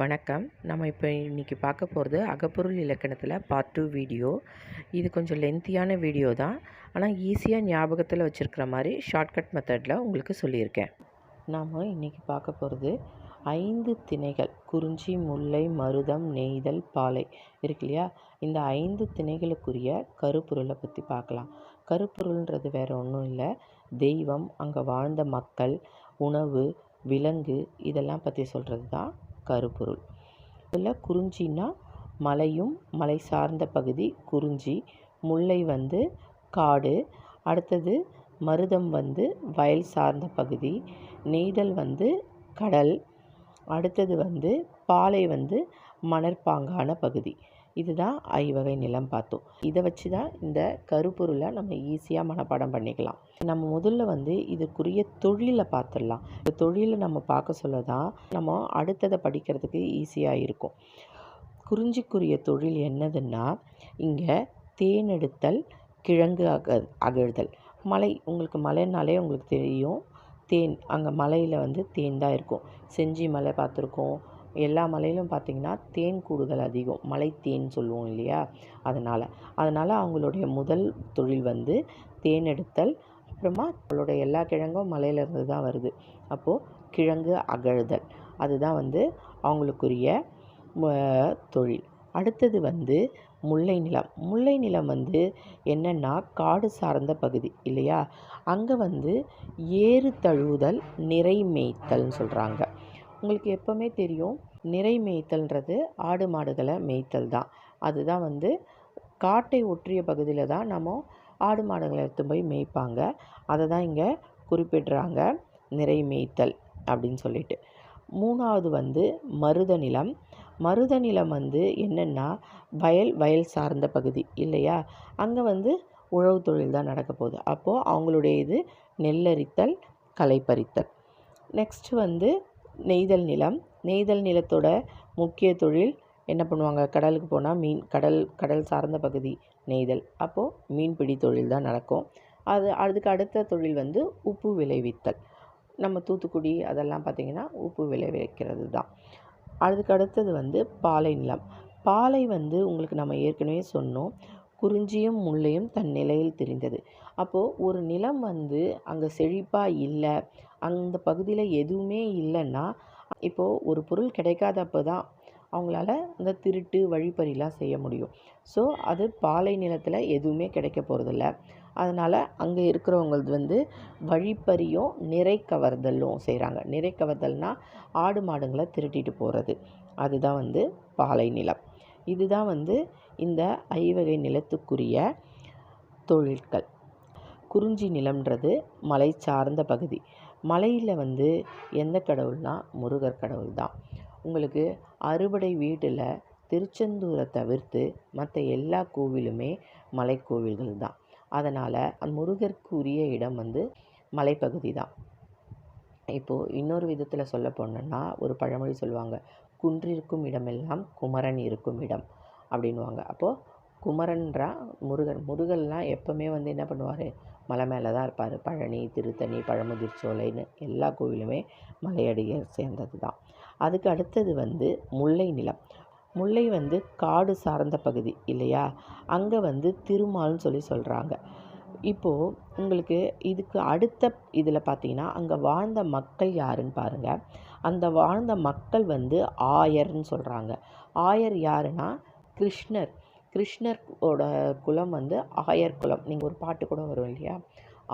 வணக்கம். நம்ம இப்போ இன்றைக்கி பார்க்க போகிறது அகப்பொருள் இலக்கணத்தில் பார்ட் டூ வீடியோ இது கொஞ்சம் லென்த்தியான வீடியோ தான். ஆனால் ஈஸியாக ஞாபகத்தில் வச்சுருக்கிற மாதிரி ஷார்ட்கட் மெத்தடில் உங்களுக்கு சொல்லியிருக்கேன். நாம் இன்றைக்கி பார்க்க போகிறது ஐந்து திணைகள். குறிஞ்சி முல்லை மருதம் நெய்தல் பாலை. இருக்கு இல்லையா? இந்த ஐந்து திணைகளுக்குரிய கருப்பொருளை பற்றி பார்க்கலாம். கருப்பொருள்ன்றது வேறு ஒன்றும் இல்லை. தெய்வம் அங்கே வாழ்ந்த மக்கள் உணவு விலங்கு இதெல்லாம் பற்றி சொல்கிறது தான் கருப்பொருள். இதில் குறிஞ்சின்னா மலையும் மலை சார்ந்த பகுதி குறிஞ்சி முல்லை வந்து காடு அடுத்தது மருதம் வந்து வயல் சார்ந்த பகுதி நெய்தல் வந்து கடல் அடுத்தது வந்து பாலை வந்து மணற்பாங்கான பகுதி. இதுதான் ஐவகை நிலம் பார்த்தோம். இதை வச்சு தான் இந்த கருப்பொருளை நம்ம ஈஸியாக மனப்பாடம் பண்ணிக்கலாம். நம்ம முதல்ல வந்து இதுக்குரிய தொழிலை பார்த்துடலாம். இந்த தொழிலை நம்ம பார்க்க சொல்ல தான் நம்ம அடுத்ததை படிக்கிறதுக்கு ஈஸியாக இருக்கும். குறிஞ்சிக்குரிய தொழில் என்னதுன்னா இங்கே தேன் எடுத்தல் கிழங்கு அக அகழ்தல். மலை உங்களுக்கு மலைனாலே உங்களுக்கு தெரியும். தேன் அங்கே மலையில் வந்து தேன் தான் இருக்கும். செஞ்சி மலை பார்த்துருக்கோம். எல்லா மலையிலும் பார்த்திங்கன்னா தேன் கூடுதல் அதிகம். மலை தேன் சொல்லுவோம் இல்லையா? அதனால் அதனால் அவங்களுடைய முதல் தொழில் வந்து தேன் எடுத்தல் அப்புறமா அவங்களோட எல்லா கிழங்கும் மலையிலேருந்து தான் வருது. அப்போது கிழங்கு அகழுதல் அதுதான் வந்து அவங்களுக்குரிய தொழில். அடுத்தது வந்து முல்லை நிலம். முல்லை நிலம் வந்து என்னென்னா காடு சார்ந்த பகுதி இல்லையா? அங்கே வந்து ஏறு தழுவுதல் நிறை மேய்த்தல்னு சொல்கிறாங்க உங்களுக்கு எப்போவுமே தெரியும் நிறை மேய்த்தல்ன்றது ஆடு மாடுகளை மேய்த்தல் தான். அதுதான் வந்து காட்டை ஒற்றிய பகுதியில் தான் நம்ம ஆடு மாடுகளை எடுத்து போய் மேய்ப்பாங்க. அதை தான் இங்கே குறிப்பிடுறாங்க நிறை மேய்த்தல் அப்படின்னு சொல்லிட்டு. மூணாவது வந்து மருத நிலம். மருத நிலம் வந்து என்னென்னா வயல் வயல் சார்ந்த பகுதி இல்லையா? அங்கே வந்து உழவு தொழில் தான் நடக்க போகுது. அப்போது அவங்களுடைய இது நெல்லரித்தல் களை பறித்தல் நெக்ஸ்ட்டு வந்து நெய்தல் நிலம். நெய்தல் நிலத்தோட முக்கிய தொழில் என்ன பண்ணுவாங்க? கடலுக்கு போனால் மீன் கடல் கடல் சார்ந்த பகுதி நெய்தல். அப்போது மீன்பிடி தொழில் தான் நடக்கும். அது அதுக்கு அடுத்த தொழில் வந்து உப்பு விளைவித்தல். நம்ம தூத்துக்குடி அதெல்லாம் பார்த்திங்கன்னா உப்பு விளைவிக்கிறது தான். அதுக்கு அடுத்தது வந்து பாலை நிலம். பாலை வந்து உங்களுக்கு நம்ம ஏற்கனவே சொன்னோம். குறிஞ்சியும் முல்லையும் தன் நிலையில் தெரிந்தது. அப்போது ஒரு நிலம் வந்து அங்கே செழிப்பாக இல்லை அந்த பகுதியில் எதுவுமே இல்லைன்னா இப்போது ஒரு பொருள் கிடைக்காதப்போ தான் அவங்களால இந்த திருட்டு வழிப்பறிலாம் செய்ய முடியும். ஸோ அது பாலை நிலத்தில் எதுவுமே கிடைக்க போகிறதில்ல அதனால் அங்கே இருக்கிறவங்களது வந்து வழிப்பறியும் நிறை கவர்தலும் செய்கிறாங்க நிறை கவர்தல்னால் ஆடு மாடுங்களை திருட்டிட்டு போகிறது அதுதான் வந்து பாலை நிலம். இதுதான் வந்து இந்த ஐவகை நிலத்துக்குரிய தொழில்கள். குறிஞ்சி நிலம்ன்றது மலை சார்ந்த பகுதி. மலையில் வந்து எந்த கடவுள்னால் முருகர் கடவுள் தான். உங்களுக்கு அறுபடை வீட்டில் திருச்செந்தூரை தவிர்த்து மற்ற எல்லா கோவிலுமே மலைக்கோவில்கள் தான். அதனால் அந்த முருகருக்கு உரிய இடம் வந்து மலைப்பகுதி தான். இப்போது இன்னொரு விதத்தில் சொல்ல போனோன்னா ஒரு பழமொழி சொல்லுவாங்க குன்றிருக்கும் இடமெல்லாம் குமரன் இருக்கும் இடம் அப்படின்வாங்க அப்போது குமரன்றா முருகன். முருகன்லாம் எப்போவுமே வந்து என்ன பண்ணுவார்? மலை மேலே தான் இருப்பார். பழனி திருத்தணி பழமுதிர் சோலைன்னு எல்லா கோவிலுமே மலையடிகள் சேர்ந்தது தான். அதுக்கு அடுத்தது வந்து முல்லை நிலம். முல்லை வந்து காடு சார்ந்த பகுதி இல்லையா? அங்கே வந்து திருமால்னு சொல்லி சொல்கிறாங்க இப்போது உங்களுக்கு இதுக்கு அடுத்த இதில் பார்த்தீங்கன்னா அங்கே வாழ்ந்த மக்கள் யாருன்னு பாருங்கள் அந்த வாழ்ந்த மக்கள் வந்து ஆயர்னு சொல்கிறாங்க ஆயர் யாருன்னா கிருஷ்ணர். கிருஷ்ணரோட குலம் வந்து ஆயர் குலம். நீங்கள் ஒரு பாட்டு கூட வரும் இல்லையா?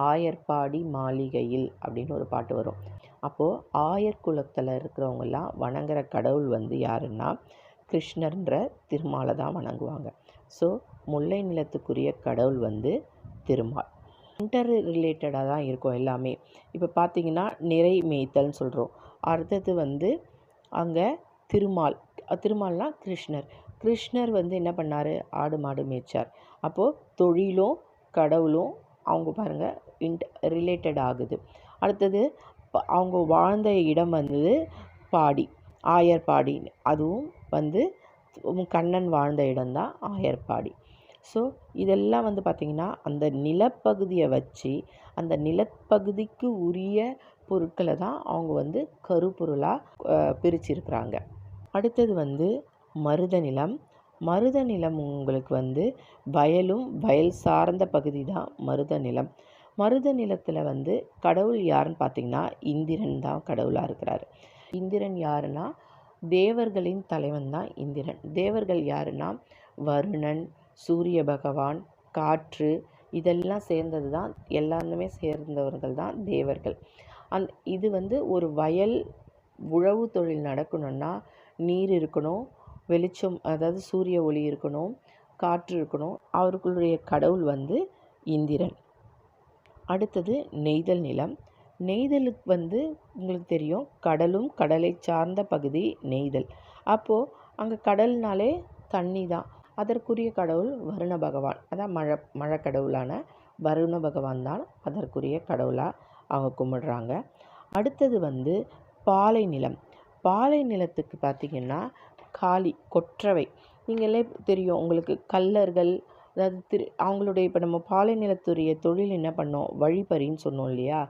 ஆயர்பாடி மாளிகையில் அப்படின்னு ஒரு பாட்டு வரும். அப்போது ஆயர் குலத்தில் இருக்கிறவங்கெல்லாம் வணங்குற கடவுள் வந்து யாருன்னா கிருஷ்ணர்ன்ற திருமாலை தான் வணங்குவாங்க. ஸோ முல்லை நிலத்துக்குரிய கடவுள் வந்து திருமால். இன்டர் ரிலேட்டடாக தான் இருக்கும் எல்லாமே. இப்போ பார்த்தீங்கன்னா நிறை மேய்த்தல்னு சொல்கிறோம் அடுத்தது வந்து அங்கே திருமால். திருமால்னால் கிருஷ்ணர். கிருஷ்ணர் வந்து என்ன பண்ணார்? ஆடு மாடு மேய்ச்சார். அப்போது தொழிலும் கடவுளும் அவங்க பாருங்கள் இன்ட் ரிலேட்டட் ஆகுது. அடுத்தது அவங்க வாழ்ந்த இடம் வந்து பாடி ஆயர்பாடி. அதுவும் வந்து கண்ணன் வாழ்ந்த இடம்தான் ஆயர்பாடி. ஸோ இதெல்லாம் வந்து பார்த்திங்கன்னா அந்த நிலப்பகுதியை வச்சு அந்த நிலப்பகுதிக்கு உரிய பொருட்களை தான் அவங்க வந்து கருப்பொருளாக பிரிச்சிருக்கிறாங்க. அடுத்தது வந்து மருத நிலம். மருத நிலம் உங்களுக்கு வந்து வயலும் வயல் சார்ந்த பகுதி தான் மருத நிலம். மருத நிலத்தில் வந்து கடவுள் யாருன்னு பார்த்தீங்கன்னா இந்திரன் தான் கடவுளாக இருக்கிறாரு. இந்திரன் யாருன்னா தேவர்களின் தலைவன் தான் இந்திரன். தேவர்கள் யாருன்னா வருணன் சூரிய பகவான் காற்று இதெல்லாம் சேர்ந்தது தான் எல்லாருமே சேர்ந்தவர்கள் தான் தேவர்கள். அந் இது வந்து ஒரு வயல் உழவு தொழில் நடக்கணும்னா நீர் இருக்கணும் வெளிச்சம் அதாவது சூரிய ஒளி இருக்கணும் காற்று இருக்கணும் அவர்களுடைய கடவுள் வந்து இந்திரன். அடுத்தது நெய்தல் நிலம். நெய்தலுக்கு வந்து உங்களுக்கு தெரியும் கடலும் கடலை சார்ந்த பகுதி நெய்தல். அப்போது அங்கே கடல்னாலே தண்ணி தான். அதற்குரிய கடவுள் வருண பகவான். அதான் மழை மழை கடவுளான வருண பகவான் தான் அதற்குரிய கடவுளாக அவங்க கும்பிடுறாங்க. அடுத்தது வந்து பாலை நிலம். பாலை நிலத்துக்கு பார்த்திங்கன்னா காளி கொற்றவை. நீங்களே தெரியும் உங்களுக்கு கல்லர்கள் அதாவது திரு அவங்களுடைய இப்போ நம்ம பாலை நிலத்துடைய தொழில் என்ன பண்ணோம்? வழிப்பறின்னு சொன்னோம் இல்லையா?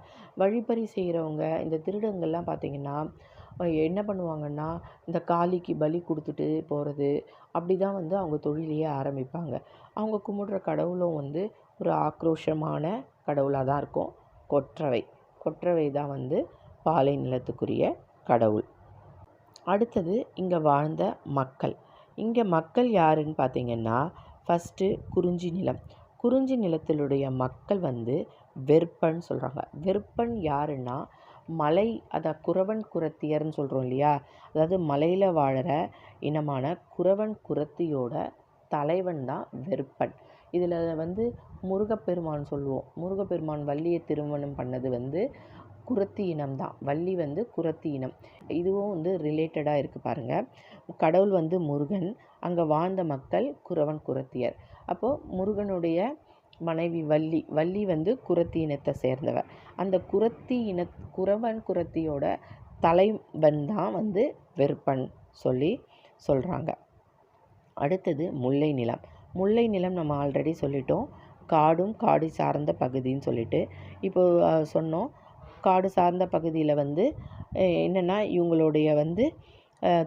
வழிப்பறி செய்கிறவங்க இந்த திருடங்கள்லாம் பார்த்திங்கன்னா என்ன பண்ணுவாங்கன்னா இந்த காளிக்கு பலி கொடுத்துட்டு போகிறது அப்படி தான் வந்து அவங்க தொழிலையே ஆரம்பிப்பாங்க. அவங்க கும்பிடுற கடவுளும் வந்து ஒரு ஆக்ரோஷமான கடவுளாக தான் இருக்கும். கொற்றவை. கொற்றவை தான் வந்து பாலை நிலத்துக்குரிய கடவுள். அடுத்தது இங்கே வாழ்ந்த மக்கள். இங்கே மக்கள் யாருன்னு பார்த்தீங்கன்னா ஃபஸ்ட்டு குறிஞ்சி நிலம். குறிஞ்சி நிலத்திலுடைய மக்கள் வந்து வெறுப்பன் சொல்கிறாங்க வெறுப்பன் யாருன்னா மலை அதை குறவன் குரத்தியர்னு சொல்கிறோம் இல்லையா? அதாவது மலையில் வாழற இனமான குறவன் குரத்தியோட தலைவன் தான் வெறுப்பன். இதில் வந்து முருகப்பெருமான் சொல்லுவோம். முருகப்பெருமான் வள்ளியை திருமணம் பண்ணது வந்து குரத்தி இனம் தான். வள்ளி வந்து குரத்தி இனம். இதுவும் வந்து ரிலேட்டடாக இருக்குது பாருங்கள் கடவுள் வந்து முருகன். அங்கே வாழ்ந்த மக்கள் குறவன் குரத்தியர். அப்போது முருகனுடைய மனைவி வள்ளி. வள்ளி வந்து குரத்தி இனத்தை சேர்ந்தவர். அந்த குரத்தி இன குறவன் குரத்தியோட தலைவன் தான் வந்து வெறுப்பன் சொல்லி சொல்கிறாங்க அடுத்தது முல்லை நிலம். முல்லை நிலம் நம்ம ஆல்ரெடி சொல்லிட்டோம். காடும் காடு சார்ந்த பகுதின்னு சொல்லிட்டு. இப்போ சொன்னோம். காடு சார்ந்த பகுதியில் வந்து என்னென்னா இவங்களுடைய வந்து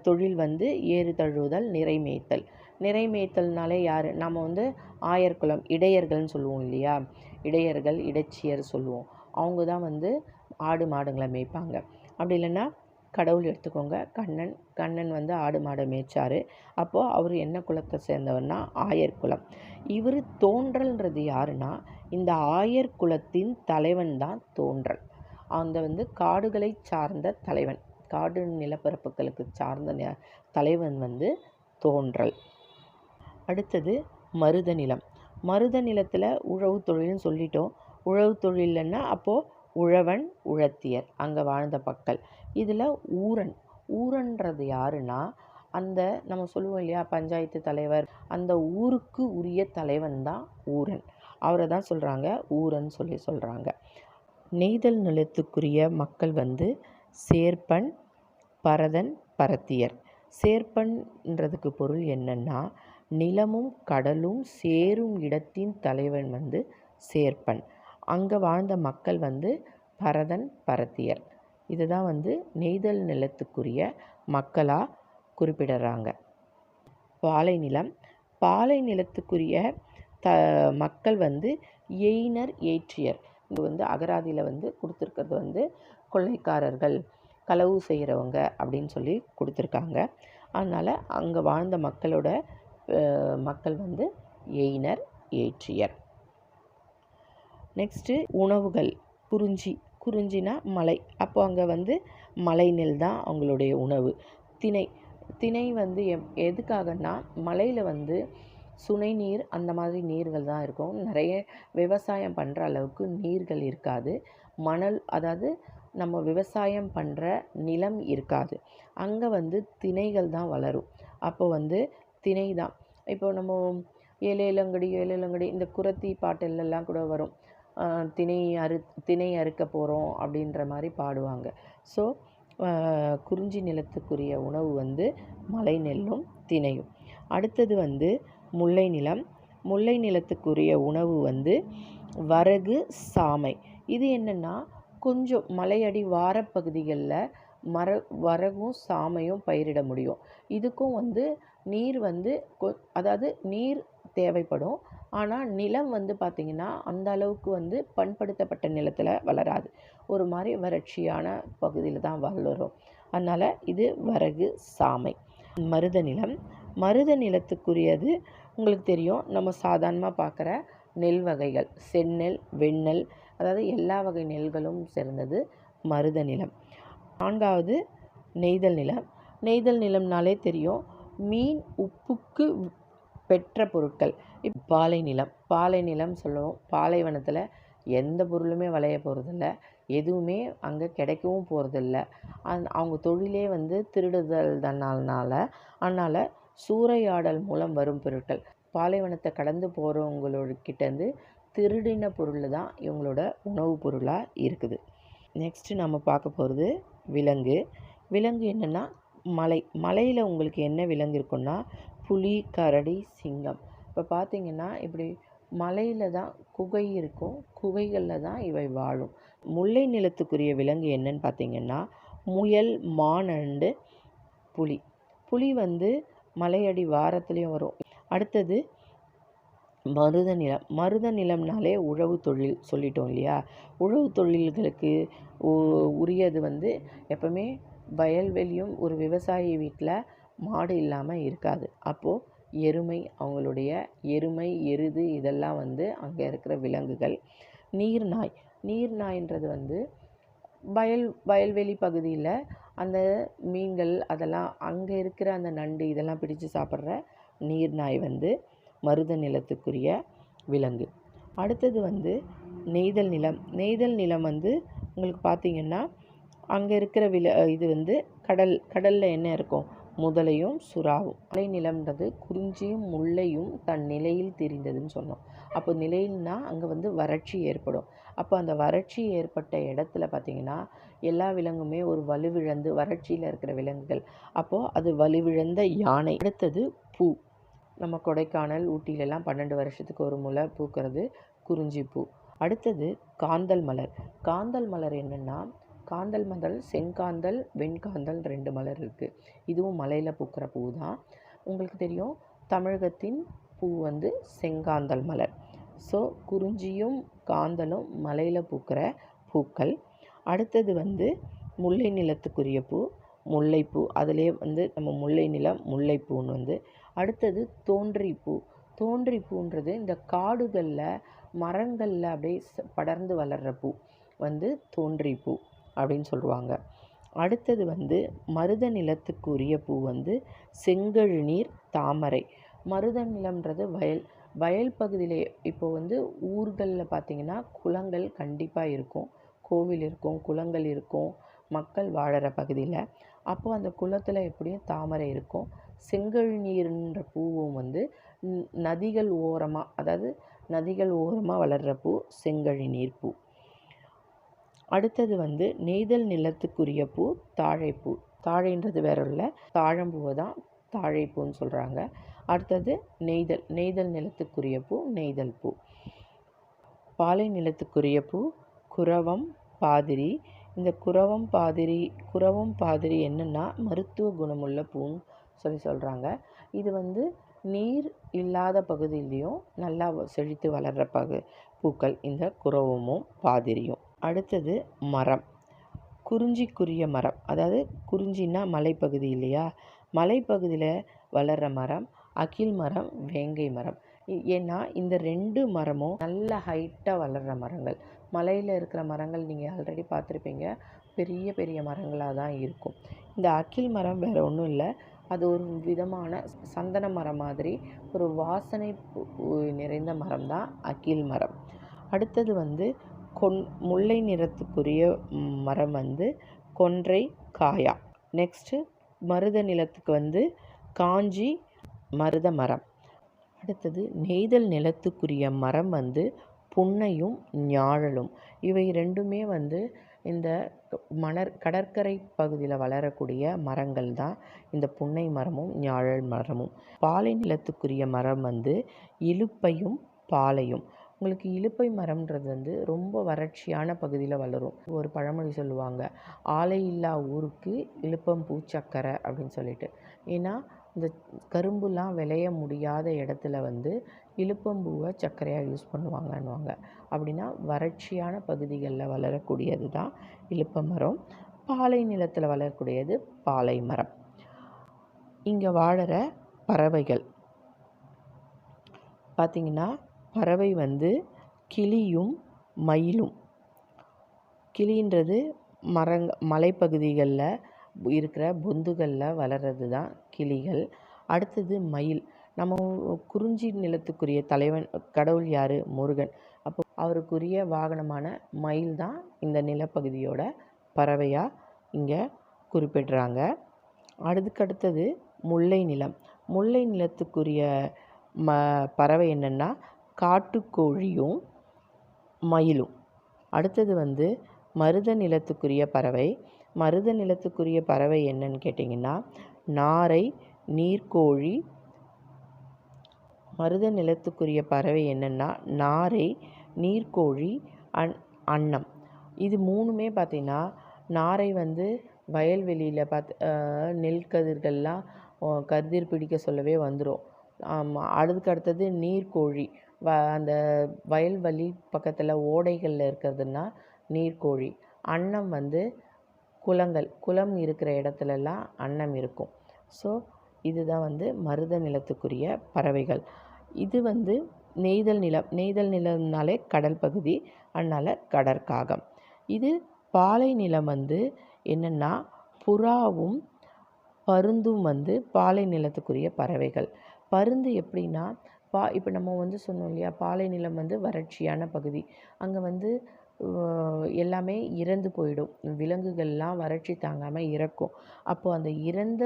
தொழில் வந்து ஏறு தழுவுதல் நிறை மேய்த்தல். நிறை மேய்த்தல்னாலே யார்? நம்ம வந்து ஆயர்குலம் இடையர்கள்னு சொல்லுவோம் இல்லையா? இடையர்கள் இடைச்சியர் சொல்லுவோம். அவங்க தான் வந்து ஆடு மாடுங்களை மேய்ப்பாங்க. அப்படி இல்லைன்னா கடவுள் எடுத்துக்கோங்க கண்ணன் கண்ணன் வந்து ஆடு மாடை மேய்ச்சார். அப்போது அவர் என்ன குலத்தை சேர்ந்தவர்னா ஆயர் குலம். இவர் தோன்றல்ன்றது யாருன்னா இந்த ஆயர் குலத்தின் தலைவன் தான் தோன்றல். அந்த வந்து காடுகளை சார்ந்த தலைவன். காடு நிலப்பரப்புகளுக்கு சார்ந்த தலைவன் வந்து தோன்றல். அடுத்தது மருத நிலம். மருத நிலத்தில் உழவு தொழில்னு சொல்லிட்டோம். உழவு தொழில்னா அப்போது உழவன் உழத்தியர் அங்கே வாழ்ந்த மக்கள். இதில் ஊரன். ஊரன்றது யாருன்னா அந்த நம்ம சொல்லுவோம் இல்லையா பஞ்சாயத்து தலைவர். அந்த ஊருக்கு உரிய தலைவன் தான் ஊரன். அவரை தான் சொல்கிறாங்க ஊரன் சொல்லி சொல்கிறாங்க நெய்தல் நிலத்துக்குரிய மக்கள் வந்து சேர்ப்பன் பரதன் பரத்தியர். சேர்ப்பன்ன்றதுக்கு பொருள் என்னென்னா நிலமும் கடலும் சேரும் இடத்தின் தலைவன் வந்து சேர்ப்பன். அங்கே வாழ்ந்த மக்கள் வந்து பரதன் பரத்தியர். இதுதான் வந்து நெய்தல் நிலத்துக்குரிய மக்களாக குறிப்பிடுறாங்க. பாலை நிலம். பாலை நிலத்துக்குரிய த மக்கள் வந்து எய்னர் ஏற்றியர். இங்கே வந்து அகராதியில் வந்து கொடுத்துருக்கிறது வந்து கொள்ளைக்காரர்கள் களவு செய்கிறவங்க அப்படின்னு சொல்லி கொடுத்துருக்காங்க. அதனால் அங்கே வாழ்ந்த மக்களோட மக்கள் வந்து எயினர் ஏற்றியர். நெக்ஸ்ட்டு உணவுகள் குறிஞ்சி குறிஞ்சினா மலை. அப்போ அங்கே வந்து மலை நெல் தான் அவங்களுடைய உணவு. திணை திணை வந்து எப் எதுக்காகன்னா மலையில் வந்து சுனை நீர் அந்த மாதிரி நீர்கள் தான் இருக்கும். நிறைய விவசாயம் பண்ணுற அளவுக்கு நீர்கள் இருக்காது. மணல் அதாவது நம்ம விவசாயம் பண்ணுற நிலம் இருக்காது. அங்கே வந்து திணைகள் தான் வளரும். அப்போ வந்து திணை தான். இப்போ நம்ம ஏழு ஏழங்கடி ஏழு ஏழங்கடி இந்த குரத்தி பாட்டெல்லாம் கூட வரும். திணை அறு திணை அறுக்க போகிறோம் அப்படின்ற மாதிரி பாடுவாங்க. ஸோ குறிஞ்சி நிலத்துக்குரிய உணவு வந்து மலை நெல்லும் திணையும். அடுத்தது வந்து முல்லை நிலம். முல்லை நிலத்துக்குரிய உணவு வந்து வரகு சாமை. இது என்னென்னா கொஞ்சம் மலையடி வாரப்பகுதிகளில் மர வரகும் சாமையும் பயிரிட முடியும். இதுக்கும் வந்து நீர் வந்து கொ அதாவது நீர் தேவைப்படும். ஆனால் நிலம் வந்து பார்த்திங்கன்னா அந்த அளவுக்கு வந்து பண்படுத்தப்பட்ட நிலத்தில் வளராது. ஒரு மாதிரி வறட்சியான பகுதியில் தான் வளரும். அதனால் இது வரகு சாமை. மருத நிலம். மருத நிலத்துக்குரியது உங்களுக்கு தெரியும் நம்ம சாதாரணமாக பார்க்குற நெல் வகைகள். செந்நெல் வெண்ணெல் அதாவது எல்லா வகை நெல்களும் சேர்ந்தது மருத நிலம். நான்காவது நெய்தல் நிலம். நெய்தல் நிலம்னாலே தெரியும் மீன் உப்புக்கு பெற்ற பொருட்கள். இப் பாலை நிலம். பாலை நிலம் சொல்லுவோம். பாலைவனத்தில் எந்த பொருளுமே விளைய போகிறதில்ல எதுவுமே அங்கே கிடைக்கவும் போகிறதில்ல அந் அவங்க தொழிலே வந்து திருடுதல் தன்னால்னால அதனால் சூறையாடல் மூலம் வரும் பொருட்கள். பாலைவனத்தை கடந்து போகிறவங்களோட கிட்டேருந்து திருடின பொருள் தான் இவங்களோட உணவுப் பொருளாக இருக்குது. நெக்ஸ்ட்டு நம்ம பார்க்க போகிறது விலங்கு. விலங்கு என்னென்னா மலை. மலையில் உங்களுக்கு என்ன விலங்கு இருக்குன்னா புலி கரடி சிங்கம். இப்போ பார்த்தீங்கன்னா இப்படி மலையில் தான் குகை இருக்கும். குகைகளில் தான் இவை வாழும். முல்லை நிலத்துக்குரிய விலங்கு என்னன்னு பார்த்தீங்கன்னா முயல் மானண்டு புலி. புலி வந்து மலையடி வாரத்துலேயும் வரும். அடுத்தது மருத நிலம். மருத நிலம்னாலே உழவு தொழில் சொல்லிட்டோம் இல்லையா? உழவு தொழில்களுக்கு உ- உரியது வந்து எப்பவுமே வயல்வெளியும் ஒரு விவசாயி வீட்டில் மாடு இல்லாமல் இருக்காது. அப்போது எருமை அவங்களுடைய எருமை எருது இதெல்லாம் வந்து அங்கே இருக்கிற விலங்குகள். நீர்நாய். நீர்நாயின்றது வந்து வயல் வயல்வெளி பகுதியில் அந்த மீன்கள் அதெல்லாம் அங்கே இருக்கிற அந்த நண்டு இதெல்லாம் பிடித்து சாப்பிட்ற நீர்நாய் வந்து மருத நிலத்துக்குரிய விலங்கு. அடுத்தது வந்து நெய்தல் நிலம். நெய்தல் நிலம் வந்து உங்களுக்கு பார்த்திங்கன்னா அங்கே இருக்கிற வில இது வந்து கடல் கடலில் என்ன இருக்கும்? முதலையும் சுறாவும் மலை நிலம்ன்றது குறிஞ்சியும் முல்லையும் தன் நிலையில் தெரிந்ததுன்னு சொன்னோம் அப்போ நிலையில்னா அங்கே வந்து வறட்சி ஏற்படும். அப்போ அந்த வறட்சி ஏற்பட்ட இடத்துல பார்த்தீங்கன்னா எல்லா விலங்குமே ஒரு வலுவிழந்து வறட்சியில் இருக்கிற விலங்குகள். அப்போது அது வலுவிழந்த யானை. அடுத்தது பூ. நம்ம கொடைக்கானல் ஊட்டியிலலாம் பன்னெண்டு வருஷத்துக்கு ஒரு முளை பூக்கிறது குறிஞ்சி பூ. அடுத்தது காந்தல் மலர். காந்தல் மலர் என்னென்னா காந்தல் மலர் செங்காந்தல் வெண்காந்தல் ரெண்டு மலர் இருக்குது இதுவும் மலையில் பூக்கிற பூ தான் உங்களுக்கு தெரியும் தமிழகத்தின் பூ வந்து செங்காந்தல் மலர். ஸோ குறிஞ்சியும் காந்தலும் மலையில் பூக்கிற பூக்கள். அடுத்தது வந்து முல்லை நிலத்துக்குரிய பூ முல்லைப்பூ அதிலே வந்து நம்ம முல்லை நிலம் முல்லைப்பூன்னு வந்து அடுத்தது தோன்றி பூ. தோன்றி பூன்றது இந்த காடுகளில் மரங்களில் அப்படியே படர்ந்து வளர்கிற பூ. வந்து தோன்றி பூ. அப்படின்னு சொல்லுவாங்க. அடுத்தது வந்து மருத நிலத்துக்குரிய பூ வந்து செங்கழுநீர் தாமரை. மருத நிலம்ன்றது வயல் வயல் பகுதியிலே இப்போ வந்து ஊர்களில் பார்த்தீங்கன்னா குளங்கள் கண்டிப்பாக இருக்கும். கோவில் இருக்கும் குளங்கள் இருக்கும் மக்கள் வாழற பகுதியில். அப்போ அந்த குளத்தில் எப்படியும் தாமரை இருக்கும். செங்கழுநீர்ன்ற பூவும் வந்து நதிகள் ஓரமாக அதாவது நதிகள் ஓரமாக வளர்கிற பூ செங்கழுநீர் பூ. அடுத்தது வந்து நெய்தல் நிலத்துக்குரிய பூ தாழைப்பூ. தாழைன்றது வேற இல்லை. தாழம்பூவை தான் தாழைப்பூன்னு சொல்கிறாங்க அடுத்தது நெய்தல் நெய்தல் நிலத்துக்குரிய பூ நெய்தல் பூ. பாலை நிலத்துக்குரிய பூ குரவம் பாதிரி. இந்த குரவம் பாதிரி குரவம் பாதிரி என்னென்னா மருத்துவ குணமுள்ள பூன்னு சொல்லி சொல்கிறாங்க இது வந்து நீர் இல்லாத பகுதியிலையும் நல்லா வ- செழித்து வளர்கிற பகு பூக்கள். இந்த குரவமும் பாதிரியும். அடுத்தது மரம். குறிஞ்சிக்குரிய மரம். அதாவது குறிஞ்சின்னா மலைப்பகுதி இல்லையா? மலைப்பகுதியில் வளர்கிற மரம் அகில் மரம் வேங்கை மரம். ஏன்னா இந்த ரெண்டு மரமும் நல்ல ஹைட்டாக வளர்கிற மரங்கள். மலையில் இருக்கிற மரங்கள் நீங்கள் ஆல்ரெடி பார்த்துருப்பீங்க. பெரிய பெரிய மரங்களாக தான் இருக்கும். இந்த அகில் மரம் வேறு ஒன்றும் இல்லை. அது ஒரு விதமான சந்தன மரம் மாதிரி ஒரு வாசனை நிறைந்த மரம் தான் அகில் மரம். அடுத்தது வந்து கொன் முல்லை நிறத்துக்குரிய மரம் வந்து கொன்றை காயா. நெக்ஸ்ட்டு மருத நிலத்துக்கு வந்து காஞ்சி மருத மரம். அடுத்தது நெய்தல் நிலத்துக்குரிய மரம் வந்து புன்னையும் ஞாழலும். இவை ரெண்டுமே வந்து இந்த மணர் கடற்கரை பகுதியில் வளரக்கூடிய மரங்கள் தான் இந்த புன்னை மரமும் ஞாழல் மரமும். பாலை நிலத்துக்குரிய மரம் வந்து இலுப்பையும் பாலையும். உங்களுக்கு இலுப்பை மரம்ன்றது வந்து ரொம்ப வறட்சியான பகுதியில் வளரும். ஒரு பழமொழி சொல்லுவாங்க ஆலை இல்லா ஊருக்கு இழுப்பம் பூச்சக்கரை அப்படின்னு சொல்லிட்டு. ஏன்னா இந்த கரும்புலாம் விளைய முடியாத இடத்துல வந்து இலுப்பம்பூவை சர்க்கரையாக யூஸ் பண்ணுவாங்கன்னுவாங்க. அப்படின்னா வறட்சியான பகுதிகளில் வளரக்கூடியது தான் இழுப்ப மரம். பாலை நிலத்தில் வளரக்கூடியது பாலை மரம். இங்கே வாழற பறவைகள். பார்த்திங்கன்னா பறவை வந்து கிளியும் மயிலும். கிளின்றது மரங் மலைப்பகுதிகளில் இருக்கிற பொந்துகளில் வளர்கிறது தான் கிளிகள். அடுத்தது மயில். நம்ம குறிஞ்சி நிலத்துக்குரிய தலைவன் கடவுள் யார்? முருகன். அப்போ அவருக்குரிய வாகனமான மயில் தான் இந்த நிலப்பகுதியோட பறவையாக இங்கே குறிப்பிடுறாங்க. அதுக்கடுத்தது முல்லை நிலம். முல்லை நிலத்துக்குரிய ம பறவை என்னென்னா காட்டுக்கோழியும் மயிலும். அடுத்தது வந்து மருத நிலத்துக்குரிய பறவை. மருத நிலத்துக்குரிய பறவை என்னன்னு கேட்டிங்கன்னா நாரை நீர்க்கோழி. மருத நிலத்துக்குரிய பறவை என்னென்னா நாரை நீர்க்கோழி அன் அன்னம். இது மூணுமே பார்த்திங்கன்னா நாரை வந்து வயல்வெளியில் பார்த்து நெல் கதிர்கள்லாம் கதிர் பிடிக்க சொல்லவே வந்துடும் அதுக்கு அடுத்தது நீர்க்கோழி. வ அந்த வயல்வெளி பக்கத்தில் ஓடைகளில் இருக்கிறதுனா நீர்க்கோழி. அன்னம் வந்து குளங்கள் குளம் இருக்கிற இடத்துலலாம் அன்னம் இருக்கும். ஸோ இதுதான் வந்து மருத நிலத்துக்குரிய பறவைகள். இது வந்து நெய்தல் நிலம் நெய்தல் நிலம்னாலே கடல் பகுதி அதனால் கடற்காகம். இது பாலை நிலம் வந்து என்னென்னா புறாவும் பருந்தும் வந்து பாலை நிலத்துக்குரிய பறவைகள். பருந்து எப்படின்னா பா இப்போ நம்ம வந்து சொன்னோம் இல்லையா பாலை நிலம் வந்து வறட்சியான பகுதி. அங்கே வந்து எல்லாமே இறந்து போயிடும். விலங்குகள்லாம் வறட்சி தாங்காமல் இறக்கும். அப்போது அந்த இறந்த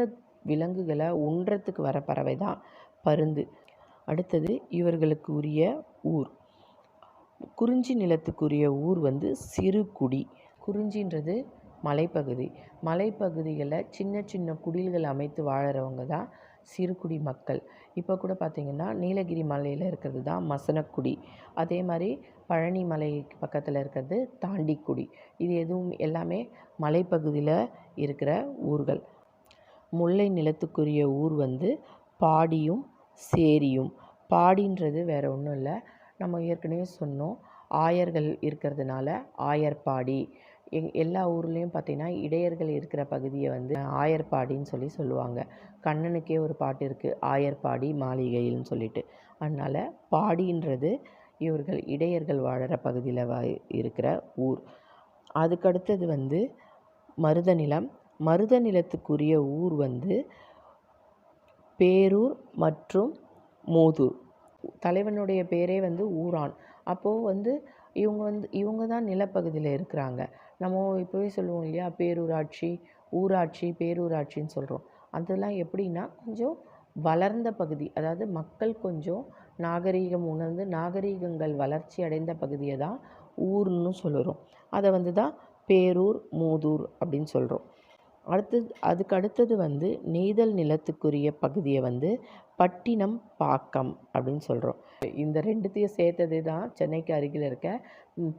விலங்குகளை உண்றதுக்கு வர பறவை தான் பருந்து. அடுத்தது இவர்களுக்கு உரிய ஊர். குறிஞ்சி நிலத்துக்குரிய ஊர் வந்து சிறுகுடி குறிஞ்சின்றது மலைப்பகுதி. மலைப்பகுதிகளில் சின்ன சின்ன குடில்கள் அமைத்து வாழறவங்க தான் சிறுகுடி மக்கள். இப்போ கூட பார்த்திங்கன்னா நீலகிரி மலையில் இருக்கிறது தான் மசனக்குடி. அதே மாதிரி பழனி மலை பக்கத்தில் இருக்கிறது தாண்டிக்குடி. இது எதுவும் எல்லாமே மலைப்பகுதியில் இருக்கிற ஊர்கள். முல்லை நிலத்துக்குரிய ஊர் வந்து பாடியும் சேரியும். பாடின்றது வேறு ஒன்றும் இல்லை. நம்ம ஏற்கனவே சொன்னோம் ஆயர்கள் இருக்கிறதுனால ஆயர்பாடி. எங் எல்லா ஊர்லேயும் பார்த்திங்கன்னா இடையர்கள் இருக்கிற பகுதியை வந்து ஆயர்பாடின்னு சொல்லி சொல்லுவாங்க. கண்ணனுக்கே ஒரு பாட்டு இருக்குது ஆயர்பாடி மாளிகைன்னு சொல்லிட்டு. அதனால் பாடின்றது இவர்கள் இடையர்கள் வாழற பகுதியில் வ இருக்கிற ஊர். அதுக்கடுத்தது வந்து மருத நிலம் மருத நிலத்துக்குரிய ஊர் வந்து பேரூர் மற்றும் மோதூர். தலைவனுடைய பேரே வந்து ஊரான். அப்போது வந்து இவங்க வந்து இவங்க தான் நிலப்பகுதியில் இருக்கிறாங்க. நம்ம இப்போவே சொல்லுவோம் இல்லையா? பேரூராட்சி ஊராட்சி பேரூராட்சின்னு சொல்கிறோம் அதெல்லாம் எப்படின்னா கொஞ்சம் வளர்ந்த பகுதி அதாவது மக்கள் கொஞ்சம் நாகரீகம் உணர்ந்து நாகரீகங்கள் வளர்ச்சி அடைந்த பகுதியை தான் ஊர்னு சொல்லுறோம். அதை வந்து தான் பேரூர் மூதூர் அப்படின்னு சொல்கிறோம் அடுத்தது அதுக்கு அடுத்தது வந்து நெய்தல் நிலத்துக்குரிய பகுதியை வந்து பட்டினம் பாக்கம் அப்படின்னு சொல்கிறோம் இந்த ரெண்டுத்தையும் சேர்த்தது தான் சென்னைக்கு அருகில் இருக்க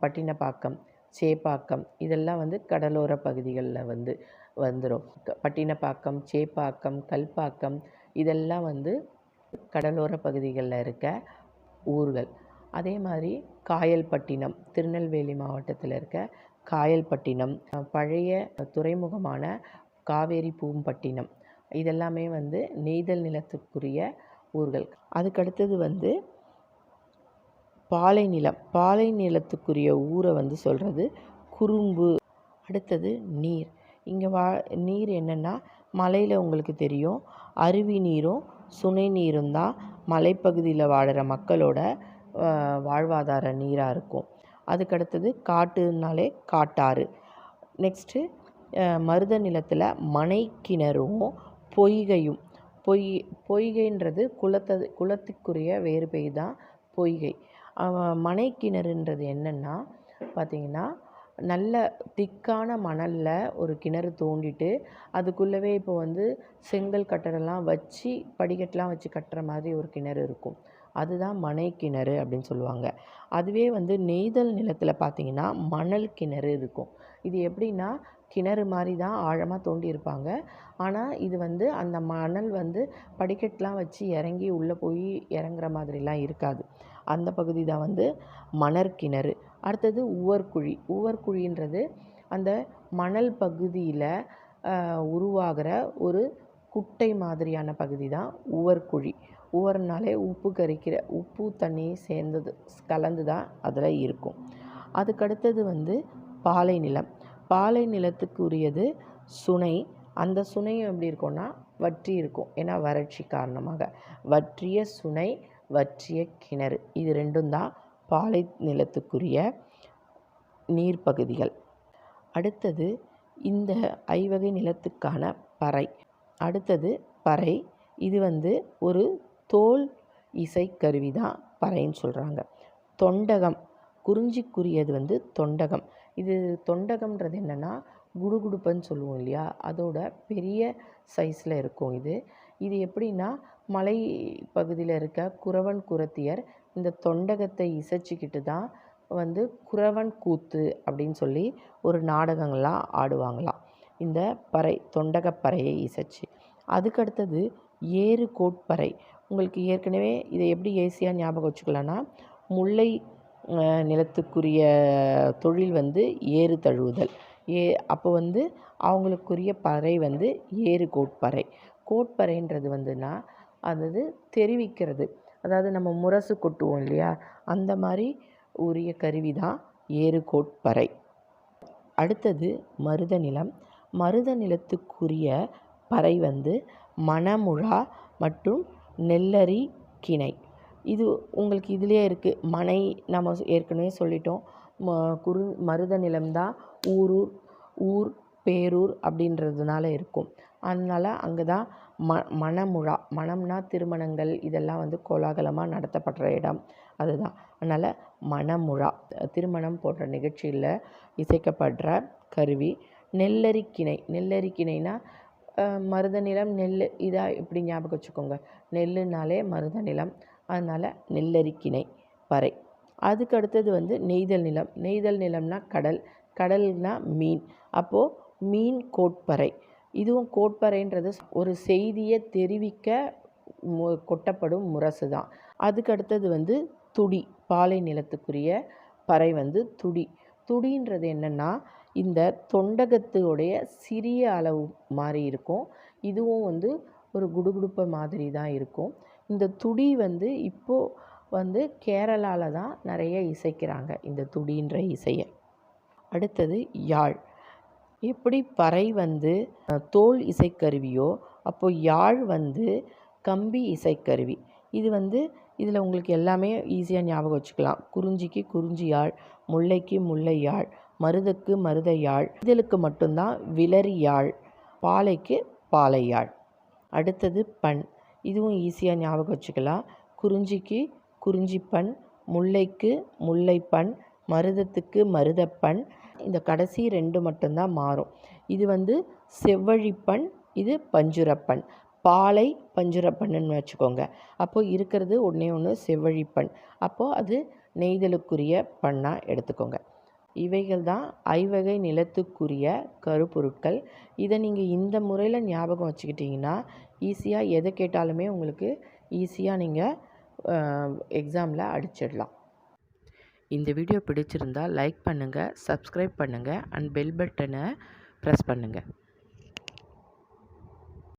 பட்டினப்பாக்கம். சேப்பாக்கம். இதெல்லாம் வந்து கடலோர பகுதிகளில் வந்து வந்துடும் பட்டினப்பாக்கம் சேப்பாக்கம் கல்பாக்கம் இதெல்லாம் வந்து கடலோர பகுதிகளில் இருக்க ஊர்கள். அதே மாதிரி காயல்பட்டினம் திருநெல்வேலி மாவட்டத்தில் இருக்க காயல்பட்டினம் பழைய துறைமுகமான காவேரி பூம்பட்டினம் இதெல்லாமே வந்து நெய்தல் நிலத்துக்குரிய ஊர்கள். அதுக்கடுத்தது வந்து பாலை நிலம். பாலை நிலத்துக்குரிய ஊரை வந்து சொல்கிறது குறும்பு. அடுத்தது நீர். இங்கே வா நீர் என்னென்னா மலையில் உங்களுக்கு தெரியும். அருவி நீரும் சுனை நீரும் தான் மலைப்பகுதியில் வாழுற மக்களோட வாழ்வாதார நீராக இருக்கும். அதுக்கடுத்தது காட்டுனாலே காட்டாறு. நெக்ஸ்ட்டு மருத நிலத்தில் மனை கிணறும் பொய்கையும். பொய் பொய்கைன்றது குளத்தது குளத்துக்குரிய வேறு பெய் தான் பொய்கை. மனை கிணறுன்றது என்னென்னா பார்த்திங்கன்னா நல்ல திக்கான மணலில் ஒரு கிணறு தோண்டிட்டு அதுக்குள்ளவே இப்போ வந்து செங்கல் கட்டடம்லாம் வச்சு படிக்கட்டெலாம் வச்சு கட்டுற மாதிரி ஒரு கிணறு இருக்கும். அதுதான் மனை கிணறு அப்படின்னு சொல்லுவாங்க. அதுவே வந்து நெய்தல் நிலத்தில் பார்த்திங்கன்னா மணல் கிணறு இருக்கும். இது எப்படின்னா கிணறு மாதிரி தான் ஆழமாக தோண்டி இருப்பாங்க ஆனால் இது வந்து அந்த மணல் வந்து படிக்கட்டெலாம் வச்சு இறங்கி உள்ளே போய் இறங்குற மாதிரிலாம் இருக்காது. அந்த பகுதி தான் வந்து மணற்கிணறு அடுத்தது உவர்குழி. உவர்குழின்றது அந்த மணல் பகுதியில் உருவாகிற ஒரு குட்டை மாதிரியான பகுதி தான் உவர்குழி. உவர்னாலே உப்பு கரிக்கிற உப்பு தண்ணி சேர்ந்தது கலந்து தான் அதில் இருக்கும். அதுக்கடுத்தது வந்து பாலை நிலம். பாலை நிலத்துக்குரியது சுனை. அந்த சுனையும் எப்படி இருக்கும்னா வற்றி இருக்கும். ஏன்னா வறட்சி காரணமாக. வற்றிய சுனை வற்றிய கிணறு. இது ரெண்டும் தான் பாலை நிலத்துக்குரிய நீர்ப்பகுதிகள். அடுத்தது இந்த ஐவகை நிலத்துக்கான பறை. அடுத்தது பறை. இது வந்து ஒரு தோல் இசை கருவி தான் பறைன்னு சொல்கிறாங்க தொண்டகம். குறிஞ்சிக்குரியது வந்து தொண்டகம். இது தொண்டகம்ன்றது என்னென்னா குடுகுடுப்பன்னு சொல்லுவோம் இல்லையா? அதோட பெரிய சைஸில் இருக்கும் இது. இது எப்படின்னா மலை பகுதியில் இருக்க குறவன் குரத்தியர் இந்த தொண்டகத்தை இசைச்சிக்கிட்டு தான் வந்து குறவன் கூத்து அப்படின்னு சொல்லி ஒரு நாடகங்கள்லாம் ஆடுவாங்களாம் இந்த பறை தொண்டகப்பறையை இசைச்சு. அதுக்கடுத்தது ஏறு கோட்பறை. உங்களுக்கு ஏற்கனவே இதை எப்படி ஈஸியாக ஞாபகம் வச்சுக்கலான்னா முல்லை நிலத்துக்குரிய தொழில் வந்து ஏறு தழுவுதல். ஏ அப்போ வந்து அவங்களுக்குரிய பறை வந்து ஏறு கோட்பறை. கோட்பறைன்றது வந்துன்னா அதாவது தெரிவிக்கிறது. அதாவது நம்ம முரசு கொட்டுவோம் இல்லையா? அந்த மாதிரி உரிய கருவி தான் ஏறு கோட்பறை அடுத்தது மருத நிலம். மருத நிலத்துக்குரிய பறை வந்து மணமுழா மற்றும் நெல்லரி கிணை. இது உங்களுக்கு இதுலேயே இருக்குது மனை நம்ம ஏற்கனவே சொல்லிட்டோம். ம குறு மருத நிலம்தான் ஊரூர் ஊர் பேரூர் அப்படின்றதுனால இருக்கும். அதனால் அங்கே தான் ம மணமுழா மணம்னா திருமணங்கள் இதெல்லாம் வந்து கோலாகலமாக நடத்தப்படுற இடம். அதுதான். அதனால் மணமுழா திருமணம் போன்ற நிகழ்ச்சியில் இசைக்கப்படுற கருவி. நெல்லரிக்கிணை நெல்லரிக்கிணைனா மருத நிலம் நெல் இதாக இப்படி ஞாபகம் வச்சுக்கோங்க. நெல்லுனாலே மருத நிலம் அதனால் நெல்லரிக்கிணை பறை. அதுக்கு அடுத்தது வந்து நெய்தல் நிலம். நெய்தல் நிலம்னா கடல் கடல்னா மீன். அப்போது மீன் கோட்பறை. இதுவும் கோட்பறைன்றது ஒரு செய்தியை தெரிவிக்க மு கொட்டப்படும் முரசு தான் அதுக்கு அடுத்தது வந்து துடி பாலை நிலத்துக்குரிய பறை வந்து துடி. துடின்றது என்னென்னா இந்த தொண்டகத்துடைய சிறிய அளவு மாதிரி இருக்கும். இதுவும் வந்து ஒரு குடுகுடுப்பை மாதிரி தான் இருக்கும். இந்த துடி வந்து இப்போது வந்து கேரளாவில் தான் நிறைய இசைக்கிறாங்க இந்த துடின்ற இசையை. அடுத்தது யாழ். எப்படி பறை வந்து தோல் இசைக்கருவியோ அப்போது யாழ் வந்து கம்பி இசைக்கருவி. இது வந்து இதில் உங்களுக்கு எல்லாமே ஈஸியாக ஞாபகம் வச்சுக்கலாம். குறிஞ்சிக்கு குறிஞ்சி யாழ் முல்லைக்கு முல்லை யாழ் மருதக்கு மருத யாழ் இதழுக்கு மட்டும்தான் விலரி யாழ் பாலைக்கு பாலை யாழ். அடுத்தது பண். இதுவும் ஈஸியாக ஞாபகம் வச்சுக்கலாம். குறிஞ்சிக்கு குறிஞ்சிப்பண் முல்லைக்கு முல்லைப்பண் மருதத்துக்கு மருதப்பண் இந்த கடைசி ரெண்டு மட்டும்தான் மாறும். இது வந்து செவ்வழிப்பண் இது பஞ்சுரப்பண் பாலை பஞ்சுரப்பண்ணுன்னு வச்சுக்கோங்க. அப்போது இருக்கிறது ஒன்றே ஒன்று செவ்வழிப்பண் அப்போது அது நெய்தலுக்குரிய பண்ணாக எடுத்துக்கோங்க. இவைகள் தான் ஐவகை நிலத்துக்குரிய கருப்பொருட்கள். இதை நீங்கள் இந்த முறையில் ஞாபகம் வச்சுக்கிட்டிங்கன்னா ஈஸியாக எதை கேட்டாலுமே உங்களுக்கு ஈஸியாக நீங்கள் எக்ஸாமில் அடிச்சிடலாம். இந்த வீடியோ பிடிச்சிருந்தால் லைக் பண்ணுங்கள் சப்ஸ்கிரைப் பண்ணுங்கள் அண்ட் பெல் பட்டனை ப்ரெஸ் பண்ணுங்கள்